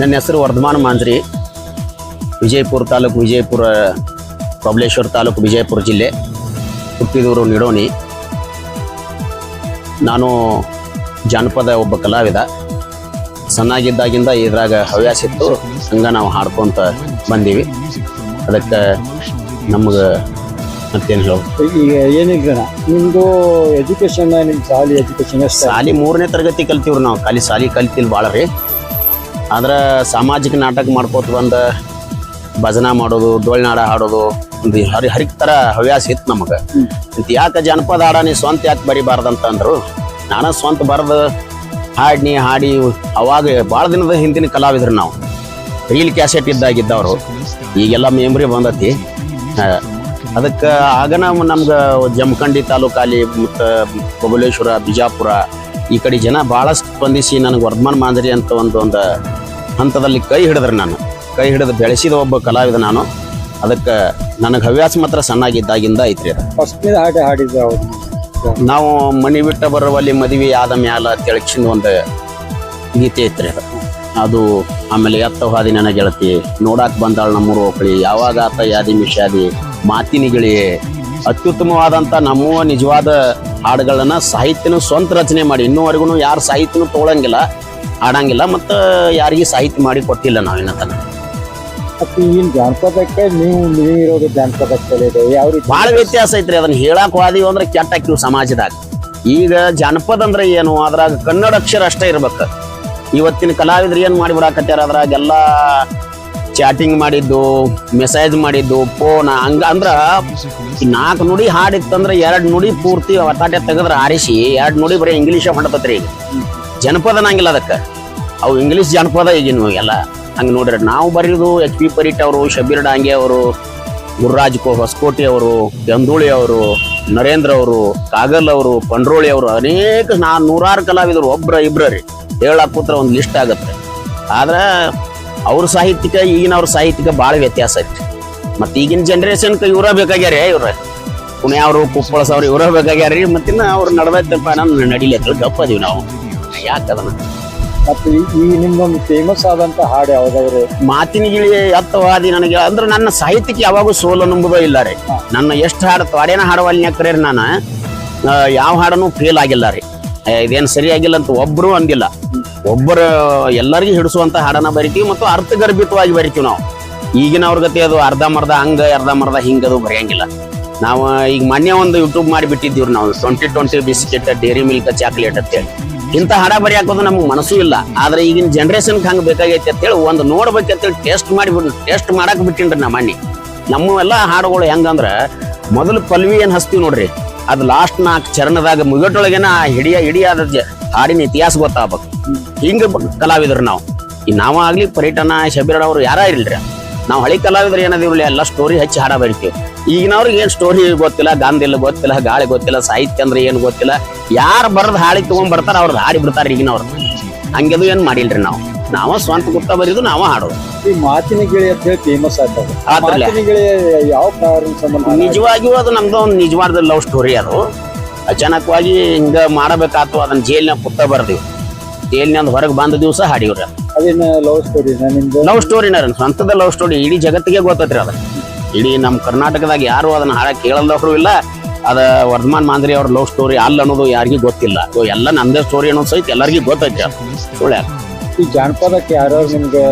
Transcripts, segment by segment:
ನನ್ನ ಹೆಸರು ವರ್ಧಮಾನ ಮಾಂಜ್ರಿ ವಿಜಯಪುರ ತಾಲೂಕು ವಿಜಯಪುರ ಕಬಲೇಶ್ವರ ತಾಲೂಕು ವಿಜಯಪುರ ಜಿಲ್ಲೆ ಹುಟ್ಟಿದೂರು ನಿಡೋಣಿ. ನಾನು ಜಾನಪದ ಒಬ್ಬ ಕಲಾವಿದ. ಸಣ್ಣಾಗಿದ್ದಾಗಿಂದ ಇದ್ರಾಗ ಹವ್ಯಾಸ ಇತ್ತು. ಹಂಗ ನಾವು ಹಾಡ್ಕೊತ ಬಂದೀವಿ. ಅದಕ್ಕೆ ನಮ್ಗೆ ಮತ್ತೇನು ಹೇಳೋದು? ಈಗ ಏನಿಲ್ಲ ನಿಮ್ಮದು ಎಜುಕೇಷನ್ ನಿಮ್ಮ ಶಾಲೆ ಎಜುಕೇಷನ್ ಶಾಲೆ ಮೂರನೇ ತರಗತಿ ಕಲ್ತೀವ್ರಿ ನಾವು. ಖಾಲಿ ಶಾಲೆ ಕಲ್ತಿಲ್ಲ ಭಾಳ ರೀ. ಆದ್ರೆ ಸಾಮಾಜಿಕ ನಾಟಕ ಮಾಡ್ಕೋತ ಬಂದ ಭಜನಾ ಮಾಡೋದು ಡೋಳ್ನಾಡ ಹಾಡೋದು, ಒಂದು ಹರಿ ಹರಿಕ್ ಥರ ಹವ್ಯಾಸ ಇತ್ತು ನಮಗೆ. ಯಾಕೆ ಜನಪದ ಹಾಡ ನೀ ಸ್ವಂತ ಯಾಕೆ ಬರಿಬಾರ್ದಂತ ಅಂದ್ರು, ನಾನು ಸ್ವಂತ ಬರೆದು ಹಾಡ್ನಿ ಹಾಡಿ ಅವಾಗ ಭಾಳ ದಿನದ ಹಿಂದಿನ ಕಲಾವಿದ್ರು ನಾವು. ರೀಲ್ ಕ್ಯಾಸೆಟ್ ಇದ್ದಾಗಿದ್ದವರು, ಈಗೆಲ್ಲ ಮೆಮ್ರಿ ಬಂದತಿ. ಅದಕ್ಕೆ ಆಗ ನಾವು ನಮ್ಗೆ ಜಮಖಂಡಿ ತಾಲೂಕಲ್ಲಿ ಮತ್ತು ಬಬಲೇಶ್ವರ, ಬಿಜಾಪುರ, ಈ ಕಡೆ ಜನ ಭಾಳ ಸ್ಪಂದಿಸಿ ನನಗೆ ವರ್ಧಮಾನ್ ಮಾಂಜರಿ ಅಂತ ಒಂದು ಒಂದು ಹಂತದಲ್ಲಿ ಕೈ ಹಿಡಿದ್ರು ನಾನು. ಕೈ ಹಿಡಿದು ಬೆಳೆಸಿದ ಒಬ್ಬ ಕಲಾವಿದ ನಾನು. ಅದಕ್ಕೆ ನನಗೆ ಹವ್ಯಾಸ ಮಾತ್ರ ಸಣ್ಣಾಗಿದ್ದಾಗಿಂದ ಐತ್ರಿ ಅದು. ಫಸ್ಟ್ ಹಾಡು ಹಾಡಿದ್ರು ಅವ್ರು. ನಾವು ಮನೆ ಬಿಟ್ಟ ಬರುವಲ್ಲಿ ಮದುವೆ ಆದ ಮ್ಯಾಲ ತೆಳಕ್ಷಿಂದ ಒಂದು ಗೀತೆ ಐತ್ರಿ ಅದು. ಅದು ಆಮೇಲೆ ಎತ್ತ ಹಾದಿ ನನ್ನ ಗೆಳತಿ ನೋಡಾಕ್ ಬಂದಾಳ ನಮ್ಮೂರು ಒಕ್ಕಳಿ ಯಾವಾಗ ಆತ ಯಾದಿ ಮಿಷಾದಿ ಮಾತಿನಿಗಳಿ ಅತ್ಯುತ್ತಮವಾದಂಥ ನಮ್ಮ ನಿಜವಾದ ಹಾಡುಗಳನ್ನ ಸಾಹಿತ್ಯನೂ ಸ್ವಂತ ರಚನೆ ಮಾಡಿ. ಇನ್ನೂವರೆಗೂ ಯಾರು ಸಾಹಿತ್ಯನೂ ತೊಗೊಳಂಗಿಲ್ಲ ಹಾಡಂಗಿಲ್ಲ ಮತ್ತು ಯಾರಿಗೆ ಸಾಹಿತ್ಯ ಮಾಡಿ ಕೊಟ್ಟಿಲ್ಲ ನಾವಿನ್ನ ತನಕ. ಮತ್ತೆ ಈಗಿನ ಜಾನಪದಕ್ಕೆ ನೀವು ನೀವು ಇರೋದು ಜಾನಪದ ಕಲೆ ಇದೆ ಯಾವ ರೀತಿ? ಭಾಳ ವ್ಯತ್ಯಾಸ ಐತ್ರಿ ಅದನ್ನ ಹೇಳಕ್ ವಾದಿವಿ ಅಂದ್ರೆ ಕೆಟ್ಟ ಆಕಿವ್ ಸಮಾಜದಾಗ. ಈಗ ಜಾನಪದ ಅಂದ್ರೆ ಏನು ಅದ್ರಾಗ ಕನ್ನಡ ಅಕ್ಷರ ಅಷ್ಟೇ ಇರ್ಬೇಕು. ಇವತ್ತಿನ ಕಲಾವಿದ್ರು ಏನ್ ಮಾಡಿಬಿಡಾಕತ್ಯಾರ ಅದ್ರಾಗೆಲ್ಲ ಚಾಟಿಂಗ್ ಮಾಡಿದ್ದು ಮೆಸೇಜ್ ಮಾಡಿದ್ದು ಫೋನ್ ಹಂಗ ಅಂದ್ರ ನಾಲ್ಕು ನುಡಿ ಹಾಡಿತ್ತಂದ್ರೆ ಎರಡು ನುಡಿ ಪೂರ್ತಿ ಒತ್ತಾಟೆ ತೆಗೆದ್ರೆ ಆರಿಸಿ ಎರಡು ನುಡಿ ಬರೀ ಇಂಗ್ಲೀಷ್ ಹೊಂಡತತ್ರಿ ಈಗ. ಜನಪದ ನಂಗಿಲ್ಲ ಅದಕ್ಕೆ. ಅವು ಇಂಗ್ಲೀಷ್ ಜನಪದ ಈಗಿನ ಎಲ್ಲ. ಹಂಗೆ ನೋಡ್ರಿ, ನಾವು ಬರೆಯೋದು ಎಚ್ ಪಿ ಪರೀಟ್ ಅವರು ಶಬೀರ್ ಡಾಂಗೆ ಅವರು, ಗುರುರಾಜ್ ಕೋ ಹೊಸಕೋಟೆ ಅವರು, ಗಂಧೂಳಿ ಅವರು, ನರೇಂದ್ರ ಅವರು, ಕಾಗಲ್ ಅವರು, ಪಂಡ್ರೋಳಿ ಅವರು, ಅನೇಕ ನಾ ನೂರಾರು ಕಲಾವಿದರು ಒಬ್ಬರ ಇಬ್ರ ರೀ. ಹೇಳಾಕೂತ್ರ ಒಂದು ಲಿಸ್ಟ್ ಆಗುತ್ತೆ. ಆದ್ರೆ ಅವ್ರ ಸಾಹಿತ್ಯಕ ಈಗಿನ ಅವ್ರ ಸಾಹಿತ್ಯಕ ಭಾಳ ವ್ಯತ್ಯಾಸ ಐತಿ. ಮತ್ತೆ ಈಗಿನ ಜನ್ರೇಷನ್ ಇವರ ಬೇಕಾಗ್ಯಾರ ಇವ್ರ. ಪುಣ್ಯ ಅವರು, ಕುಪ್ಪಳಸ ಅವ್ರು ಇವರ ಬೇಕಾಗ್ಯಾರ ಮತ್ತಿನ್ನ ಅವ್ರು ನಡ್ದೈತಪ್ಪ ನಾನು ನಡಿಲಿ ಅಂತ ಗಪ್ಪದೀವಿ ನಾವು. ಯಾಕೆ ಅದನ್ನ ಮತ್ತೆ ಈ- ನಿಮ್ದೊಂದು ಫೇಮಸ್ ಆದಂತ ಹಾಡು ಯಾವ್ದಾದ್ರು? ಮಾತಿನ ಗಿಳಿ ಎತ್ತವಾದಿ ನನಗೆ ಅಂದ್ರೆ ನನ್ನ ಸಾಹಿತ್ಯಕ್ಕೆ ಯಾವಾಗೂ ಸೋಲು ನಂಬುದೋ ಇಲ್ಲ ರೀ. ನನ್ನ ಎಷ್ಟು ಹಾಡು ತ್ವಾಡೇನ ಹಾಡುವಲ್ಲಿ ಕರೆ ನಾನು. ಯಾವ ಹಾಡನೂ ಫೇಲ್ ಆಗಿಲ್ಲ ರೀ. ಇದೇನು ಸರಿಯಾಗಿಲ್ಲ ಅಂತ ಒಬ್ರು ಅಂದಿಲ್ಲ. ಒಬ್ಬರು ಎಲ್ಲರಿಗೂ ಹಿಡಿಸುವಂತ ಹಾಡನ್ನ ಬರಿತೀವಿ ಮತ್ತು ಅರ್ಥಗರ್ಭಿತವಾಗಿ ಬರಿತೀವಿ ನಾವು. ಈಗಿನ ಅವ್ರ ಗತಿ ಅದು ಅರ್ಧಂಬರ್ಧ ಹಂಗ ಹಿಂಗ ಅದು ಬರೆಯಂಗಿಲ್ಲ. ನಾವು ಈಗ ಮೊನ್ನೆ ಒಂದು ಯೂಟ್ಯೂಬ್ ಮಾಡಿ ಬಿಟ್ಟಿದ್ದೀವ್ರಿ ನಾವು. Twenty twenty biscuit Dairy Milk chocolate ಅಂತೇಳಿ. ಇಂಥ ಹಾಡ ಹಾಕೋದು ನಮ್ಗೆ ಮನಸ್ಸು ಇಲ್ಲ. ಆದ್ರೆ ಈಗಿನ ಜನ್ರೇಷನ್ಗೆ ಹಂಗೆ ಬೇಕಾಗೈತಿ ಅಂತೇಳಿ ಒಂದು ನೋಡ್ಬೇಕಂತೇಳಿ ಟೇಸ್ಟ್ ಮಾಡಿ ಟೇಸ್ಟ್ ಮಾಡಕ್ ಬಿಟ್ಟಿನ್ರಿ ನಮ್ಮ ಮಣ್ಣಿ ನಮ್ಮ ಎಲ್ಲ ಹಾಡುಗಳು ಹೆಂಗಂದ್ರ ಮೊದಲು ಪಲ್ವಿ ಏನ್ ಹಸ್ತೀವಿ ನೋಡ್ರಿ, ಅದು ಲಾಸ್ಟ್ ನಾಲ್ಕು ಚರಣದಾಗ ಮುಗಟೊಳಗೇನ ಹಿಡಿಯ ಹಿಡಿಯಾದ ಹಾಡಿನ ಇತಿಹಾಸ ಗೊತ್ತಾಗ್ಬೇಕು. ಹಿಂಗ ಕಲಾವಿದ್ರು ನಾವು. ಈ ನಾವಾಗ್ಲಿ ಪರ್ಯಟನ ಶಬೀರ್ ಅವರು ಯಾರ ಇಲ್ರಿ? ನಾವು ಹಳಿ ಕಲಾವಿದ್ರೆ ಏನದಿರಲಿ ಎಲ್ಲ ಸ್ಟೋರಿ ಹಚ್ಚಿ ಹಾಡ ಬರಿತೀವಿ ಈಗಿನವ್ರಿಗೆ ಏನು ಸ್ಟೋರಿ ಗೊತ್ತಿಲ್ಲ ಗಾಂಧಿಲ್ಲ ಗೊತ್ತಿಲ್ಲ ಗಾಳಿ ಗೊತ್ತಿಲ್ಲ ಸಾಹಿತ್ಯ ಅಂದ್ರೆ ಏನು ಗೊತ್ತಿಲ್ಲ. ಯಾರು ಬರದ್ ಹಾಳಿ ತಗೊಂಡ್ ಬರ್ತಾರ ಅವ್ರದ್ದು ಹಾಡಿ ಬಿಡ್ತಾರೆ ಈಗಿನವ್ರು. ಹಂಗೆದು ಏನು ಮಾಡಿಲ್ರಿ ನಾವು? ನಾವ ಸ್ವಂತ ಗುಪ್ತ ಬರೀದು ನಾವ ಹಾಡೋದು. ಈ ಮಾತಿನ ಗಿಳಿ ಅಂತ ಹೇಳಿ ಫೇಮಸ್ ಆಗ್ತದೆ. ಯಾವ ಸಂಬಂಧ? ನಿಜವಾಗಿಯೂ ಅದು ನಮ್ದು ಒಂದು ನಿಜವಾದ ಲವ್ ಸ್ಟೋರಿ ಅದು. ಅಚಾನಕವಾಗಿ ಹಿಂಗ ಮಾಡಬೇಕಾತು ಅದನ್ನ ಜೈಲಿನ ಪುಟ್ಟ ಬರ್ದಿವಿ. ಜೈಲಿನಿಂದ ಹೊರಗೆ ಬಂದ ದಿವಸ ಹಾಡಿವ್ರಿ ಅದೇನ ಲವ್ ಸ್ಟೋರಿ ನಿಮ್ದು? ಲವ್ ಸ್ಟೋರಿನ ಸ್ವಂತದ ಲವ್ ಸ್ಟೋರಿ ಇಡೀ ಜಗತ್ತಿಗೆ ಗೊತ್ತೈತ್ರಿ ಅದ. ಇಡೀ ನಮ್ಮ ಕರ್ನಾಟಕದಾಗ ಯಾರು ಅದನ್ನ ಹಾಡ ಕೇಳಲ್ದವ್ರು ಇಲ್ಲ. ಅದ ವರ್ಧಮಾನ್ ಮಾಂದ್ರಿ ಅವ್ರ ಲವ್ ಸ್ಟೋರಿ ಅಲ್ಲ ಅನ್ನೋದು ಯಾರಿಗೂ ಗೊತ್ತಿಲ್ಲ. ಎಲ್ಲ ನಂದೇ ಸ್ಟೋರಿ ಅನ್ನೋದು ಸಹಿತ ಎಲ್ಲರಿಗೂ ಗೊತ್ತೈತಿ ಸುಳ್ಳ ಯಾಕೆ ಈ ಜಾನಪದಕ್ಕೆ ನಿಮ್ಗೆ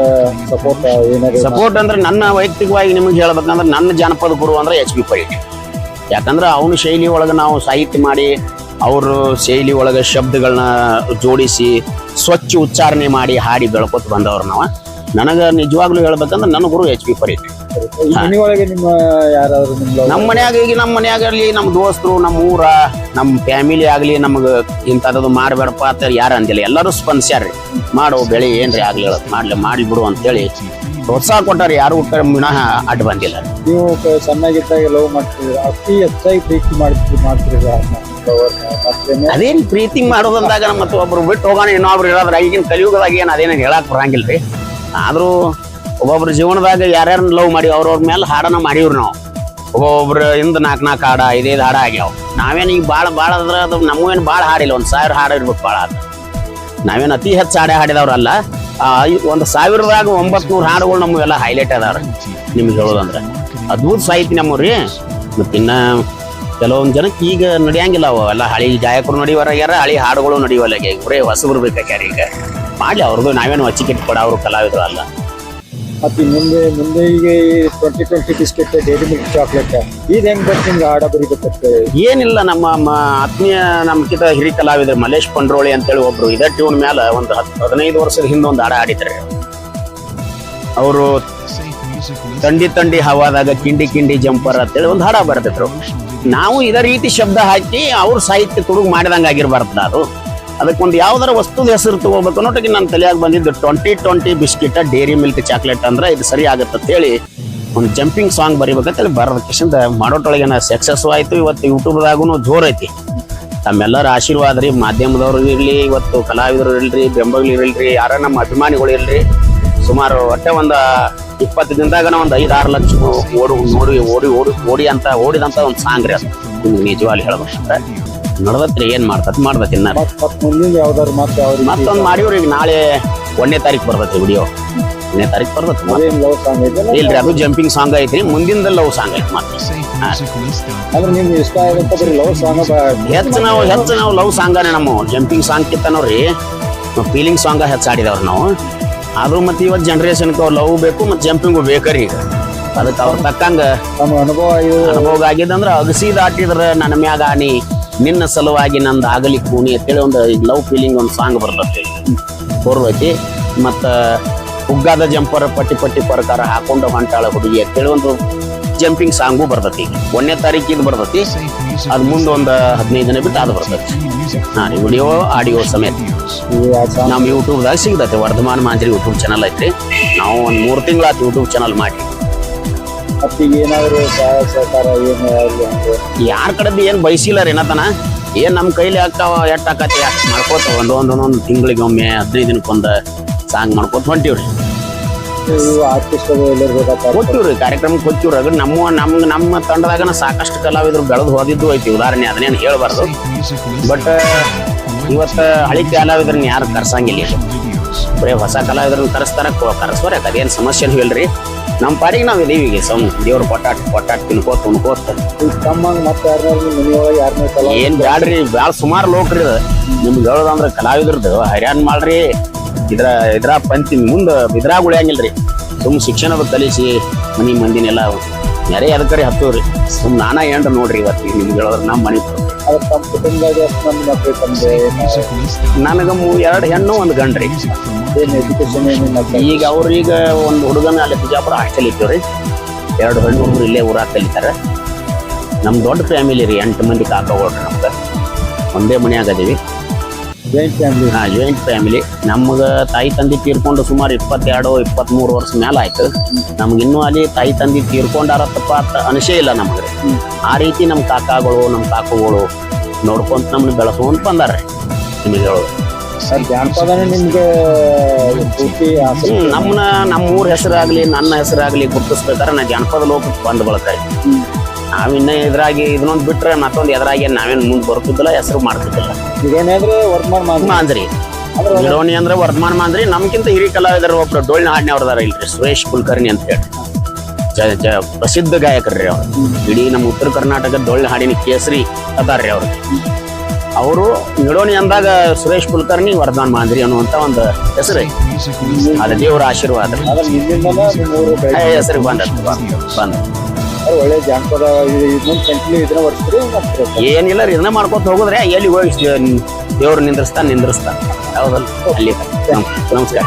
ಸಪೋರ್ಟ್ ಏನಾದ್ರು ಸಪೋರ್ಟ್ ಅಂದ್ರೆ ನನ್ನ ವೈಯಕ್ತಿಕವಾಗಿ ನಿಮ್ಗೆ ಹೇಳ್ಬೇಕಂದ್ರೆ ನನ್ನ ಜಾನಪದ ಗುರು ಅಂದ್ರೆ ಎಚ್ ಬಿ ಪೈಟ್ ಯಾಕಂದ್ರೆ ಅವನ ಶೈಲಿ ಒಳಗೆ ನಾವು ಸಾಹಿತ್ಯ ಮಾಡಿ ಅವ್ರ ಶೈಲಿ ಒಳಗೆ ಶಬ್ದಗಳನ್ನ ಜೋಡಿಸಿ ಸ್ವಚ್ಛ ಉಚ್ಚಾರಣೆ ಮಾಡಿ ಹಾಡಿ ಬೆಳ್ಕೊತ ಬಂದವ್ರು ನಾವು. ನನಗೆ ನಿಜವಾಗ್ಲೂ ಹೇಳ್ಬೇಕಂದ್ರೆ ನನ್ನ ಗುರು ಎಚ್ ಪಿ ಪರಿ ಮನೆಯೊಳಗೆ ನಿಮ್ಮ ಯಾರಾದ್ರೂ ಮನ್ಯಾಗ ಈಗ ನಮ್ಮ ಮನ್ಯಾಗ ಇರಲಿ ನಮ್ಮ ದೋಸ್ತರು ನಮ್ಮ ಊರ ನಮ್ಮ ಫ್ಯಾಮಿಲಿ ಆಗಲಿ ನಮಗೆ ಇಂಥದ್ದು ಮಾಡಬೇಡಪ್ಪ ಅಂತ ಯಾರು ಅಂದಿಲ್ಲ. ಎಲ್ಲರೂ ಸ್ಪಂದಿಸ್ಯಾರ್ರಿ. ಮಾಡೋ ಬೆಳೆ ಏನ್ರಿ ಆಗ್ಲಿ ಹೇಳೋದು ಮಾಡ್ಲಿ ಮಾಡಿ ಬಿಡು ಅಂತೇಳಿ ಪ್ರೋತ್ಸಾಹ ಕೊಟ್ಟಾರ ಯಾರು ವಿನಃ ಅಡ್ಡ ಬಂದಿಲ್ಲ. ನೀವು ಚೆನ್ನಾಗಿದ್ದಾಗ ಸಣ್ಣಾಗಿದ್ದಾಗ ಲವ್ ಮಾಡ್ತಿದ್ರಿ ಅತಿ ಹೆಚ್ಚಾಗಿ ಪ್ರೀತಿ ಮಾಡ್ತೀರಿ ಮತ್ತೇನೆ ಅದೇನ್ ಪ್ರೀತಿ ಮಾಡೋದಂದಾಗ ಮತ್ತು ಒಬ್ರು ಬಿಟ್ಟು ಹೋಗೋಣ, ಇನ್ನೊಬ್ರು ಇರೋದ್ರ ಈಗಿನ ಕಲಿಯುಗದಾಗ ಏನು ಅದೇನು ಹೇಳಕ್ ಬರಂಗಿಲ್ರಿ. ಆದ್ರೂ ಒಬ್ಬೊಬ್ರ ಜೀವನದಾಗ ಯಾರ್ಯಾರ ಲವ್ ಮಾಡಿ ಅವ್ರವ್ರ ಮೇಲೆ ಹಾಡನ ಮಾಡಿವ್ರಿ ನಾವು. ಒಬ್ಬೊಬ್ರ ಇಂದ ನಾಲ್ಕು ನಾಲ್ಕು ಹಾಡ ಐದೈದು ಹಾಡ ಆಗ್ಯಾವ. ನಾವೇನು ಈಗ ಭಾಳ ಭಾಳ ಅಂದ್ರೆ ಅದು ನಮಗೇನು ಭಾಳ ಹಾಡಿಲ್ಲ, ಒಂದು ಸಾವಿರ ಹಾಡು ಇರ್ಬೇಕು ಭಾಳ ಅದು ನಾವೇನು ಅತಿ ಹೆಚ್ಚು ಹಾಡೆ ಹಾಡಿದವ್ರಲ್ಲ ಒಂದು ಸಾವಿರದಾಗ ಒಂಬತ್ನೂರು ಹಾಡುಗಳು ನಮಗೆಲ್ಲ ಹೈಲೈಟ್ ಅದಾವ್ರಿ. ನಿಮ್ಗೆ ಹೇಳೋದಂದ್ರೆ. ಅದ್ಭುತ ಸಾಹಿತಿ ನಮ್ಮವ್ರಿ. ಮತ್ತಿನ್ನ ಕೆಲವೊಂದು ಜನಕ್ಕೆ ಈಗ ನಡೆಯಂಗಿಲ್ಲ ಅವು. ಎಲ್ಲ ಹಳಿ ಗಾಯಕರು ನಡಿವರಾಗ್ಯಾರ ಹಳಿ ಹಾಡುಗಳು ನಡಿವಲ್ಲ ಈಗ ಬರೇ ಹೊಸಬ್ರು ಬೇಕಾಗ್ಯಾರ ಈಗ. ಮಾಡಿ ಅವ್ರದ್ದು ನಾವೇನು ಹಚ್ಚಿಕಿಟ್ಟು ಕೊಡ ಅವರು ಕಲಾವಿದರು ಅಲ್ಲ. ಮತ್ತೆ ಮುಂದೆ ಮುಂದೆ ಈಗ twenty twenty biscuit Dairy Milk chocolate ಇದು ಹೆಂಗ್ ಬರ್ತಿ ನಿಮ್ಗೆ ಹಾಡ ಬರೀಬೇಕಂತ ಏನಿಲ್ಲ ನಮ್ಮ ಆತ್ಮೀಯ ನಮ್ಕಿಂತ ಹಿರಿ ಕಲಾವಿದರು ಮಲೇಶ್ ಪಂಡ್ರೋಳಿ ಅಂತೇಳಿ ಒಬ್ರು ಇದೇ ಟ್ಯೂನ್ ಮೇಲೆ ಒಂದು ಹತ್ತು ಹದಿನೈದು ವರ್ಷದ ಹಿಂದೆ ಒಂದು ಹಾಡ ಹಾಡಿದ್ರು. ಅವರು ತಂಡಿ ತಂಡಿ ಹವಾದಾಗ ಕಿಂಡಿ ಕಿಂಡಿ ಜಂಪರ್ ಅಂತೇಳಿ ಒಂದು ಹಾಡ ಬರ್ತಿದ್ರು ನಾವು ಇದೇ ರೀತಿ ಶಬ್ದ ಹಾಕಿ ಅವ್ರ ಸಾಹಿತ್ಯ ತುಡುಗು ಮಾಡಿದಂಗೆ ಆಗಿರ್ಬಾರ್ದು ಅದು. ಅದಕ್ಕೊಂದು ಯಾವ್ದಾರ ವಸ್ತುದ ಹೆಸರು ತಗೋಬೇಕು ನೋಟಿಗೆ ನನ್ನ ತಲೆಯಾಗಿ ಬಂದಿದ್ದು ಟ್ವೆಂಟಿ ಟ್ವೆಂಟಿ ಬಿಸ್ಕಿಟ, ಡೇರಿ ಮಿಲ್ಕ್ ಚಾಕ್ಲೇಟ್ ಅಂದ್ರೆ ಇದು ಸರಿ ಅಂತ ಹೇಳಿ ಒಂದು ಜಂಪಿಂಗ್ ಸಾಂಗ್ ಬರೀಬೇಕಂತೇಳಿ ಬರೋದ ಕಿಶಿಂದ ಮಾಡೋಟೊಳಗೇನ ಸಕ್ಸಸ್ ಆಯ್ತು. ಇವತ್ತು ಯೂಟ್ಯೂಬ್ದಾಗೂ ಜೋರ್ ಐತಿ. ತಮ್ಮೆಲ್ಲರ ಆಶೀರ್ವಾದ ರೀ, ಮಾಧ್ಯಮದವ್ರು ಇರಲಿ, ಇವತ್ತು ಕಲಾವಿದರು ಇರಲಿ, ಬೆಂಬಲಿಗರು ಇರಲಿ, ಯಾರ ನಮ್ಮ ಅಭಿಮಾನಿಗಳು ಇರಲಿ, ಸುಮಾರು ಒಟ್ಟೆ ಒಂದು ಇಪ್ಪತ್ತು ದಿನದಾಗ ಒಂದು ಐದು ಆರು ಲಕ್ಷ ಓಡು ನೋಡಿ ಓಡಿ ಓಡಿ ಓಡಿ ಅಂತ, ಓಡಿದಂತ ಒಂದು ಸಾಂಗ್ ರೀ ಅದು. ನಿಜವಾಗಿ ಹೇಳ್ಬೇಕಂದ್ರೆ ನಡ್ದತ್ರಿ, ಏನ್ ಮಾಡ್ತತ್ ಮಾಡ್ಬೇಕು ಇನ್ನ ಮತ್ತೊಂದು ಮಾಡಿವ್ರಿ ಈಗ ನಾಳೆ ಒಂದನೇ ತಾರೀಕು ಬರ್ತೈತಿ ವಿಡಿಯೋ ಒಂದನೇ ತಾರೀಕು ಬರ್ತೈತಿ ಇಲ್ರಿ, ಅದು ಜಂಪಿಂಗ್ ಸಾಂಗ್ ಐತ್ರಿ. ಮುಂದಿಂದ ಲವ್ ಸಾಂಗ್ ಐತಿ ಮತ್ತೆ. ಹೆಚ್ಚು ನಾವು ಹೆಚ್ಚು ನಾವು ಲವ್ ಸಾಂಗನೇ ನಮ್ಮ ಜಂಪಿಂಗ್ ಸಾಂಗ್ ಕಿತ್ತ ನೋಡ್ರಿ ಫೀಲಿಂಗ್ ಸಾಂಗ್ ಹೆಚ್ಚು ಆಡಿದವ್ರು ನಾವು. ಆದ್ರೂ ಮತ್ತೆ ಇವತ್ತು ಜನ್ರೇಷನ್ಗೆ ಲವ್ ಬೇಕು ಮತ್ತೆ ಜಂಪಿಂಗು ಬೇಕರಿ ಈಗ. ಅದಕ್ಕೆ ಅವ್ರ ತಕ್ಕಂಗ ನಮ್ಮ ಅನುಭವ ಇದು. ಅನುಭವ ಆಗಿದಂದ್ರ ಅಗಸಿ ದಾಟಿದ್ರ ನನ್ನ ಮ್ಯಾಗ ಆನಿ ನಿನ್ನ ಸಲುವಾಗಿ ನಂದು ಆಗಲಿ ಕೂಣಿ ಅಂತೇಳಿ ಒಂದು ಲವ್ ಫೀಲಿಂಗ್ ಒಂದು ಸಾಂಗ್ ಬರ್ತೈತಿ ಬರ್ತೈತಿ. ಮತ್ತು ಹುಗ್ಗಾದ ಜಂಪರ್ ಪಟ್ಟಿ ಪಟ್ಟಿ ಪರಕಾರ ಹಾಕೊಂಡು ಹೊಂಟಾಳ ಹುಡುಗಿ ಅಂತೇಳಿ ಒಂದು ಜಂಪಿಂಗ್ ಸಾಂಗು ಬರ್ತೈತಿ ಒಂದನೇ ತಾರೀಕಿಗೆ ಬರ್ತೈತಿ. ಅದ್ ಮುಂದೆ ಒಂದು ಹದಿನೈದು ದಿನ ಬಿಟ್ಟು ಅದು ಬರ್ತದೆ. ಹಾಂ ರೀ ವಿಡಿಯೋ ಆಡಿಯೋ ಸಮೇತ. ನಮ್ಮ ಯೂಟ್ಯೂಬ್ದಾಗ ಸಿಗ್ತೈತೆ ವರ್ಧಮಾನ ಮಾಂಜರಿ ಯೂಟ್ಯೂಬ್ ಚಾನಲ್ ಐತ್ರಿ. ನಾವು ಒಂದು ಮೂರು ತಿಂಗಳಾತು ಯೂಟ್ಯೂಬ್ ಚಾನಲ್ ಮಾಡಿ. ಏನಾದ್ರು ಸಹಕಾರ ಏನು ಯಾರ ಕಡೆದು ಏನು ಬಯಸಿಲ್ಲ ರೀ ಏನತನ? ಏನು ನಮ್ಮ ಕೈಲಿ ಆಗ್ತಾವ ಆಕತಿ ಅಷ್ಟು ಮಾಡ್ಕೋತ ಒಂದು ಒಂದು ಒಂದೊಂದು ತಿಂಗಳಿಗೆ ಒಮ್ಮೆ ಹದಿನೈದು ದಿನಕ್ಕೊಂದು ಸಾಂಗ್ ಮಾಡ್ಕೋತ ಹೊಂಟೀವ್ರಿ. ಇವು ಅದು ಕಾರ್ಯಕ್ರಮಕ್ಕೆ ಕೊಟ್ಟಿವ್ರಿ ಅದ್ರ ನಮ್ಮ ನಮ್ಮ ನಮ್ಮ ತಂಡದಾಗನ ಸಾಕಷ್ಟು ಕಲಾವಿದರು ಬೆಳೆದು ಹೋದಿದ್ದು ಐತಿ. ಉದಾಹರಣೆ ಅದನ್ನೇನು ಹೇಳಬಾರ್ದು. ಬಟ್ ಇವತ್ತ ಹಳಿ ಕಲಾವಿದ್ರನ್ನ ಯಾರು ಕರ್ಸಂಗಿಲ್ಲ. ಬರೀ ಹೊಸ ಕಲಾವಿದ್ರನ್ನ ಕರೆಸ್ತಾರ ಕರೆಸ್ಬಾರ ಅದೇನು ಸಮಸ್ಯೆ ಇಲ್ರಿ ನಮ್ಮ ಪಾಡಿಗೆ ನಾವು ಇದೀವಿ ಈಗ ಸಮ್ ದೇವ್ರ ಪಟಾಟ್ ಪಟಾಟ್ ತಿನ್ಕೋತ ಉಣ್ಕೋತ ತಮ್ಮಂಗ್ ಮತ್ತೆ ಯಾರನ್ನಾರು ನಿಮ್ಮ ಮನೆಯೊಳಗೆ ಯಾರನ್ನ ಕಲಾ ಏನ್ ಬ್ಯಾಡ್ರಿ ಬ್ಯಾಳ ಸುಮಾರು ಲೋಕ್ರಿ ಇದು ನಿಮ್ಗೆ ಹೇಳೋದಂದ್ರೆ ಕಲಾವಿದ್ರದ್ದು ಹೈರಾಣ ಮಾಡ್ರಿ. ಇದ್ರ ಇದ್ರ ಪಂಚಿನ ಮುಂದ ಇದ್ರಾಗ ಉಳಿಯಂಗಿಲ್ರಿ. ಸುಮ್ ಶಿಕ್ಷಣದ ಕಲಿಸಿ ಮನಿ ಮಂದಿನೆಲ್ಲ ನೆರೆ ಅದಕ್ಕರಿ ಹತ್ತವ್ರಿ ಸುಮ್ ನಾನಾ ಏನ್ರ ನೋಡ್ರಿ ಇವತ್ತು ನಿಮ್ಗೆ ಹೇಳೋದ್ರ ನಮ್ಮ ಮನೆ ನನಗ ಎರಡು ಹೆಣ್ಣು ಒಂದು ಗಂಡ್ರಿ. ಈಗ ಅವ್ರೀಗ ಒಂದು ಹುಡುಗನ ಅಲ್ಲಿ ಬಿಜಾಪುರ ಹಾಸ್ಟೆಲ್ ಇಟ್ಟಿವ್ರಿ. ಎರಡು ಹೆಣ್ಣು ಹುಡುಗರು ಇಲ್ಲೇ ಊರಾಗ ಕಲಿತಾರೆ. ನಮ್ಮ ದೊಡ್ಡ ಫ್ಯಾಮಿಲಿ ರೀ ಎಂಟು ಮಂದಿ ಕಾಕಗೊಳ್ರಿ ನಮ್ಗೆ. ಒಂದೇ ಮನೆ ಅದೀವಿ. ಜಾಯಿಂಟ್ ಫ್ಯಾಮಿಲಿ ಹಾ ಜಾಯಿಂಟ್ ಫ್ಯಾಮಿಲಿ ನಮಗೆ ತಾಯಿ ತಂದೆ ತೀರ್ಕೊಂಡು ಸುಮಾರು ಇಪ್ಪತ್ತೆರಡು ಇಪ್ಪತ್ಮೂರು ವರ್ಷ ಮೇಲೆ ಆಯ್ತು. ನಮ್ಗೆ ಇನ್ನೂ ಅಲ್ಲಿ ತಾಯಿ ತಂದೆ ತೀರ್ಕೊಂಡಾರತ್ತಪ್ಪ ಅಂತ ಅನಿಸೇ ಇಲ್ಲ ನಮಗೆ. ಆ ರೀತಿ ನಮ್ಮ ಕಾಕಾಗಳು ನಮ್ಮ ಕಾಕುಗಳು ನೋಡ್ಕೊಂತ ನಮ್ಮನ್ನ ಬೆಳೆಸ್ಕೊಂತ ಬಂದಾರೆ ನಿಮಗೆ ಹೇಳೋದು. ಸರ್ ಜಾನಪದನೇ ನಿಮ್ಗೆ ಪೂರ್ತಿ ಆಸಕ್ತಿ ಹ್ಮ್, ನಮ್ಮನ್ನ ನಮ್ಮ ಊರ ಹೆಸರಾಗ್ಲಿ ನನ್ನ ಹೆಸರಾಗ್ಲಿ ಗುರುತಿಸ್ಬೇಕಾದ್ರೆ ನಾ ಜಾನಪದ ಲೋಕಕ್ಕೆ ಬಂದು ಬಳಕ ನಾವಿನ್ನ ಎದುರಾಗಿ ಇದನ್ನೊಂದು ಬಿಟ್ರೆ ಮತ್ತೊಂದು ಎದುರಾಗಿ ನಾವೇನು ಮುಂದೆ ಬರ್ತಿದ್ದಿಲ್ಲ ಹೆಸರು ಮಾಡ್ತಿದ್ದಿಲ್ಲ. ಇದೇನಾದ್ರೆ ವರ್ಧಮಾನ್ ಮಾಂಸ ಮಾಂದ್ರಿ. ಅಂದ್ರೆ ಗಿಡೋಣಿ ಅಂದ್ರೆ ವರ್ಧಮಾನ ಮಾಂದ್ರಿ ನಮ್ಗಿಂತ ಹಿರಿ ಕಲಾವಿದರು ಒಬ್ರು ಡೋಳಿನ ಹಾಡಿನ ಅವ್ರದಾರ ಇಲ್ರಿ ಸುರೇಶ್ ಕುಲಕರ್ಣಿ ಅಂತ ಹೇಳಿ. ಪ್ರಸಿದ್ಧ ಗಾಯಕರ್ರಿ ಅವ್ರು. ಇಡೀ ನಮ್ಮ ಉತ್ತರ ಕರ್ನಾಟಕ ಡೊಳ್ಳು ಹಾಡಿನ ಕೇಸರಿ ಅದಾರ್ರಿ ಅವ್ರು. ಅವರು ನಿಡೋಣಿ ಅಂದಾಗ ಸುರೇಶ್ ಕುಲಕರ್ಣಿ ವರ್ಧಮಾನ್ ಮಾಂದ್ರಿ ಅನ್ನುವಂತ ಒಂದು ಹೆಸರು ಅದ ದೇವರ ಆಶೀರ್ವಾದ. ರೀ. ಅದ್ರ ನಿಮ್ಮಿಂದನ ನಿಮ್ಮ ಊರು ಆ ಬೆಳೆ ಹೆಸರಿಗೆ ಬಂದ ಬಂದ ಒಳ್ಳೆ ಜಾನಪದ ಇನ್ನೊಂದು ಕಂಟಿನ್ಯೂ ಇದನ್ನ ಮತ್ತೆ ಏನಿಲ್ಲ ರೀ, ಇದನ್ನ ಮಾಡ್ಕೊತ ಹೋಗುದ್ರೆ ಎಲ್ಲಿ ಹೋಗಿ ದೇವ್ರು ನಿಂದ್ರಿಸ್ತಾ ನಿಂದ್ರಿಸ್ತಾ ಹೌದಲ್ಲ? ಅಲ್ಲಿ ನಮಸ್ಕಾರ.